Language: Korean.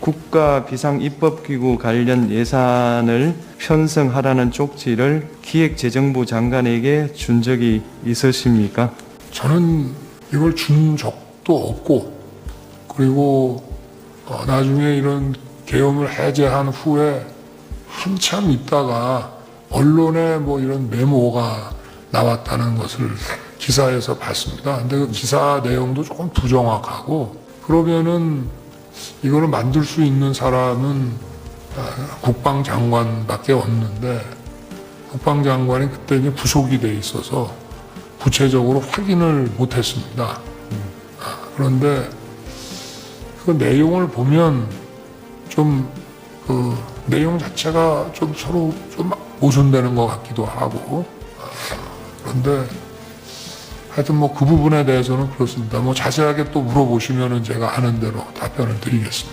국가 비상 입법 기구 관련 예산을 편성하라는 쪽지를 기획재정부 장관에게 준 적이 있으십니까? 저는 이걸 준 적도 없고 그리고 어, 나중에 이런 계엄을 해제한 후에 한참 있다가 언론에 뭐 이런 메모가 나왔다는 것을 기사에서 봤습니다. 근데 그 기사 내용도 조금 부정확하고 그러면은 이거를 만들 수 있는 사람은 아, 국방장관밖에 없는데 국방장관이 그때 이제 부속이 돼 있어서 구체적으로 확인을 못했습니다. 아, 그런데 그 내용을 보면 좀 그 내용 자체가 좀 서로 좀 모순되는 것 같기도 하고 아, 그런데 하여튼 뭐 그 부분에 대해서는 그렇습니다. 뭐 자세하게 또 물어보시면은 제가 아는 대로 답변을 드리겠습니다.